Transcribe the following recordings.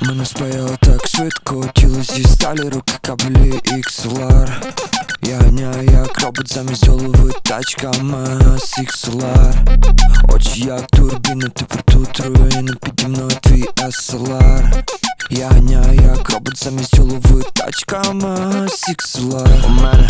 Мене спаяло так швидко, тіло зі сталі, руки каблі XLR Я ганяю як робот замість голови тачка Мас XLR Очі як турбіни, тепер тут руїни Піді мною твій SLR Я ганяю як робот замість голови тачка Мас XLR У мене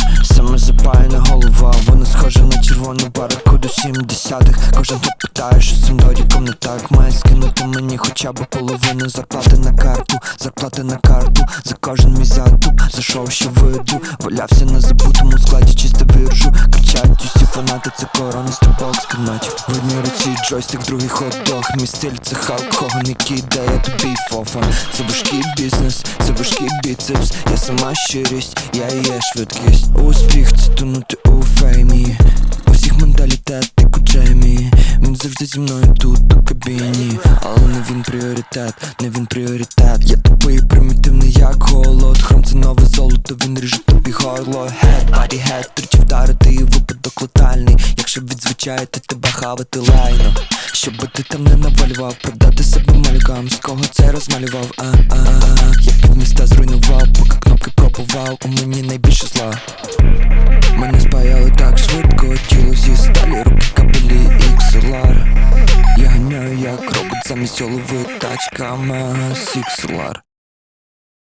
на червону баракуду 70-х Кожен хто питає, що з цим додіком не так. Має скинути мені хоча б половину зарплати на карту. Зарплати на карту за кожен мій затуп. За шоу, що веду Валявся на забутому складі, чисто віржу Кричать усі фанати, це корона стрибок скинать В одній руці джойстик, в другий хот-дог Мій стиль це Халк Хоган, який дає тобі фофан Це важкий бізнес, це важкий біцепс. Я сама щирість, я є швидкість. Успіх це тонути зі мною тут у кабіні. Але не він пріоритет, не він пріоритет. Я тупий, примітивний, як голод Хром це нове золото, він ріже тобі горло. Head, body, head, тричі вдарити випадок летальний. Якщо відзвичаєте тебе хавати лайно. Щоб ти там не навалював, продати себе малюкам З кого це розмалював, а, а, а Я півміста зруйнував, поки кнопки пробував. У мені XLR Я ганяю як робот замість